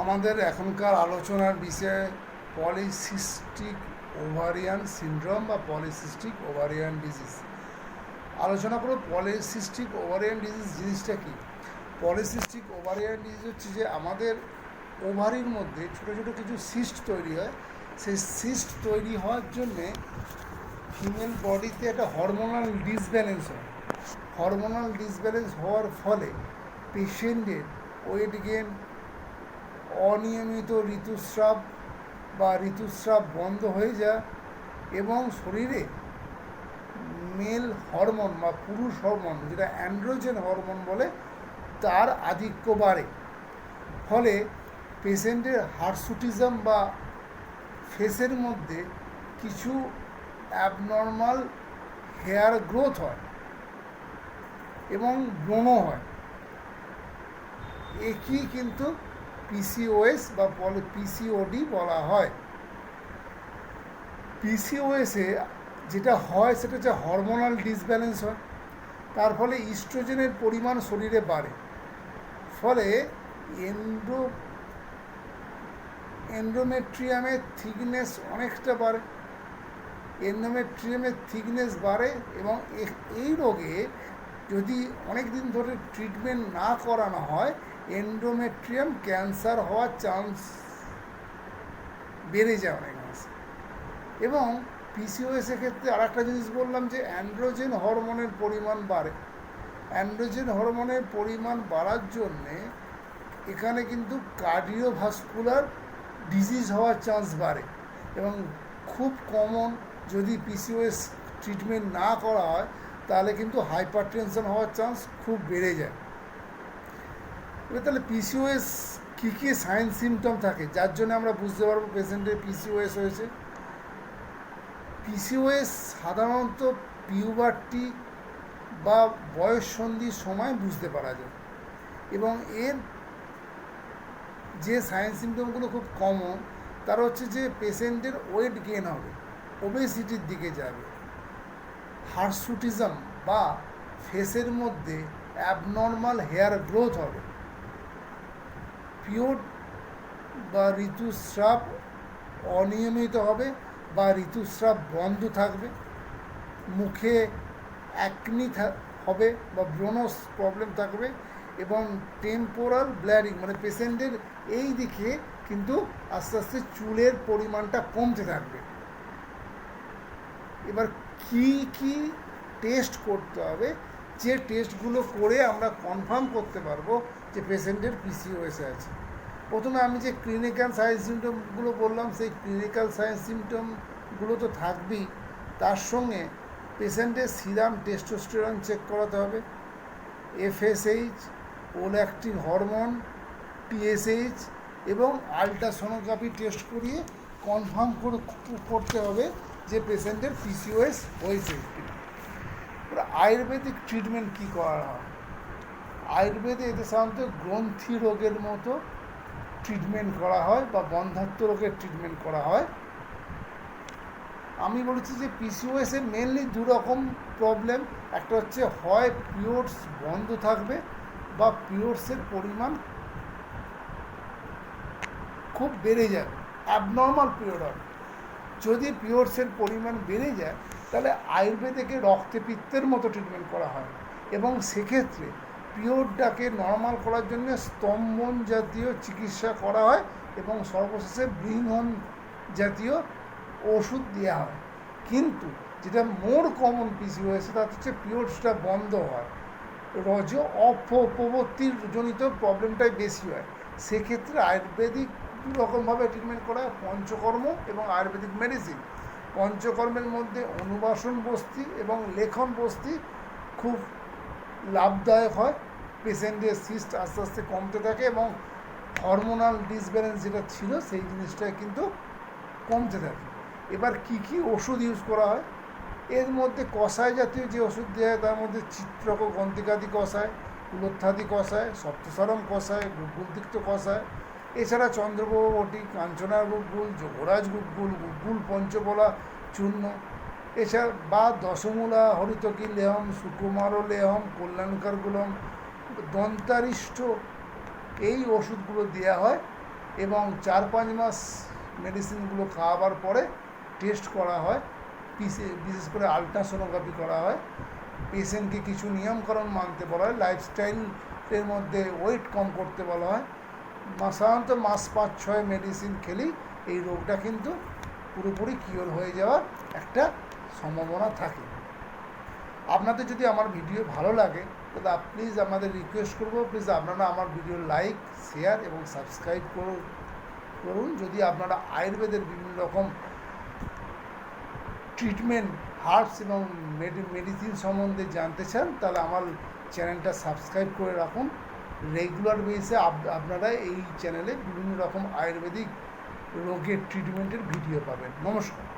আমাদের এখনকার আলোচনার বিষয়ে পলিসিস্টিক ওভারিয়ান সিন্ড্রোম বা পলিসিস্টিক ওভারিয়ান ডিজিজ। আলোচনা করব পলিসিস্টিক ওভারিয়ান ডিজিজ জিনিসটা কি? পলিসিস্টিক ওভারিয়ান ডিজিজ হচ্ছে যে আমাদের ওভারির মধ্যে ছোটো ছোটো কিছু সিস্ট তৈরি হয়। সেই সিস্ট তৈরি হওয়ার জন্যে ফিমেল বডিতে একটা হরমোনাল ডিসব্যালেন্স হয়। হরমোনাল ডিসব্যালেন্স হওয়ার ফলে পেশেন্টের ওয়েট গেন অনিয়মিত ঋতুস্রাব বা ঋতুস্রাব বন্ধ হয়ে যায় এবং শরীরে মেল হরমোন বা পুরুষ হরমোন, যেটা অ্যান্ড্রোজেন হরমোন বলে, তার আধিক্য বাড়ে। ফলে পেশেন্টের হার্সুটিজম বা ফেসের মধ্যে কিছু অ্যাবনর্মাল হেয়ার গ্রোথ হয় এবং ব্রণ হয়। একই কিন্তু পিসিওএস বা বলে পিসিওডি বলা হয়। পিসিওএসে যেটা হয় সেটা হচ্ছে হরমোনাল ডিসব্যালেন্স হয়। তার ফলে ইস্ট্রোজেনের পরিমাণ শরীরে বাড়ে। ফলে এন্ড্রো এন্ডোমেট্রিয়ামের থিকনেস অনেকটা বাড়ে। এন্ডোমেট্রিয়ামের থিকনেস বাড়ে এবং এই রোগে যদি অনেক দিন ধরে ট্রিটমেন্ট না করানো হয় এন্ডোমেট্রিয়াম ক্যান্সার হওয়ার চান্স বেড়ে যায় অনেক মাসে এবং পিসিওএসের ক্ষেত্রে আর একটা জিনিস বললাম যে অ্যান্ড্রোজেন হরমোনের পরিমাণ বাড়ে। অ্যান্ড্রোজেন হরমোনের পরিমাণ বাড়ার জন্যে এখানে কিন্তু কার্ডিওভাস্কুলার ডিজিজ হওয়ার চান্স বাড়ে। এবং খুব কমন যদি পিসিওএস ট্রিটমেন্ট না করা হয়, তাহলে কিন্তু হাইপার টেনশন হওয়ার চান্স খুব বেড়ে যায়। তাহলে পিসিওএস কী কী সাইন সিমটম থাকে? যার জন্য আমরা বুঝতে পারব পেশেন্টের পিসিওএস হয়েছে। পিসিওএস সাধারণত পিউবারটি বা বয়স সন্ধির সময় বুঝতে পারা যায়। এবং এর যে সাইন সিমটমগুলো খুব কমন তার হচ্ছে যে পেশেন্টের ওয়েট গেন হবে ওবেসিটির দিকে যাবে। হার্সুটিজম বা ফেসের মধ্যে অ্যাবনর্মাল হেয়ার গ্রোথ হবে। পিওর বা ঋতুস্রাব অনিয়মিত হবে বা ঋতুস্রাব বন্ধ থাকবে, মুখে অ্যাকনি হবে বা ব্রোনস প্রবলেম থাকবে এবং টেম্পোরাল ব্ল্যারিং মানে পেশেন্টের এই দিকে কিন্তু আস্তে আস্তে চুলের পরিমাণটা কমতে থাকবে। এবার কি কি টেস্ট করতে হবে যে টেস্টগুলো করে আমরা কনফার্ম করতে পারব যে পেশেন্টের পিসিওএস আছে। প্রথমে আমি যে ক্লিনিক্যাল সায়েন্স সিমটমগুলো বললাম, সেই ক্লিনিক্যাল সায়েন্স সিমটমগুলো তো থাকবেই। তার সঙ্গে পেশেন্টের সিরাম টেস্টোস্টেরন চেক করাতে হবে। এফএসএইচ ওল্যাকটিন হরমোন টিএসএইচ এবং আলট্রাসোনোগ্রাফি টেস্ট করিয়ে কনফার্ম করে করতে হবে যে পেশেন্টের পিসিওএস হয়েছে আয়ুর্বেদিক ট্রিটমেন্ট কী করা হয়? আয়ুর্বেদে এতে সাধারণত গ্রন্থি রোগের মতো ট্রিটমেন্ট করা হয় বা বন্ধাত্ম রোগের ট্রিটমেন্ট করা হয়। আমি বলেছি যে পিসিওএসে মেনলি দু রকম প্রবলেম একটা হচ্ছে হয় পিওরস বন্ধ থাকবে বা পিওরসের পরিমাণ খুব বেড়ে যাবে অ্যাবনর্মাল পিরিয়ড হবে। যদি পিওরসের পরিমাণ বেড়ে যায় তাহলে আয়ুর্বেদিকে রক্তে পিত্তের মতো ট্রিটমেন্ট করা হয়। এবং সেক্ষেত্রে পিওরটাকে নর্মাল করার জন্য স্তম্ভন জাতীয় চিকিৎসা করা হয় এবং সর্বশেষে বৃহন জাতীয় ওষুধ দেওয়া হয়। কিন্তু যেটা মোর কমন পিসি হয়েছে তা হচ্ছে পিওরসটা বন্ধ হয়। রজ অপপ্রবর্তির জনিত প্রবলেমটাই বেশি হয়। সেক্ষেত্রে আয়ুর্বেদিক রকমভাবে ট্রিটমেন্ট করা হয়, পঞ্চকর্ম এবং আয়ুর্বেদিক মেডিসিন পঞ্চকর্মের মধ্যে অনুবাসন বস্তি এবং লেখন বস্তি খুব লাভদায়ক হয়। পেশেন্টের সিস্ট আস্তে আস্তে কমতে থাকে এবং হরমোনাল ডিসব্যালেন্স যেটা ছিল সেই জিনিসটা কিন্তু কমতে থাকে। এবার কি কি ওষুধ ইউজ করা হয়? এর মধ্যে কষায় জাতীয় যে ওষুধ দেওয়া হয়, তার মধ্যে চিত্রক গন্তিকাদি কষায় কুলোত্থাদি কষায় সপ্তসারম কষায় গুগুলতিক্ত কষায় এছাড়া চন্দ্রপ্রভা বটি, Kanchana Google Yograj Google Google পঞ্চবলা চূর্ণ। এছাড়া বা দশমূলা, হরিতকি লেহম, সুকুমার লেহম, কল্যাণকার গুলম দন্তারিষ্ট এই ওষুধগুলো দেওয়া হয় এবং চার পাঁচ মাস মেডিসিনগুলো খাওয়াবার পরে টেস্ট করা হয়। পিসে বিশেষ করে আলট্রাসোনোগ্রাফি করা হয়। পেশেন্টকে কিছু নিয়মকানুন মানতে বলা হয়। লাইফস্টাইলের মধ্যে ওয়েট কম করতে বলা হয়। সাধারণত মাস পাঁচ ছয় মেডিসিন খেলেই এই রোগটা কিন্তু পুরোপুরি কিওর হয়ে যাওয়ার একটা সম্ভাবনা থাকে। আপনাদের যদি আমার ভিডিও ভালো লাগে, তাহলে প্লিজ আমাদের রিকোয়েস্ট করব প্লিজ আপনারা আমার ভিডিও লাইক শেয়ার এবং সাবস্ক্রাইব করুন। করুন, যদি আপনারা আয়ুর্বেদের বিভিন্ন রকম ট্রিটমেন্ট হার্বস এবং মেডিসিন সম্বন্ধে জানতে চান, তাহলে আমার চ্যানেলটা সাবস্ক্রাইব করে রাখুন। রেগুলার বেসে আপনারা এই চ্যানেলে বিভিন্ন রকম আয়ুর্বেদিক রোগের ট্রিটমেন্টের ভিডিও পাবেন। নমস্কার।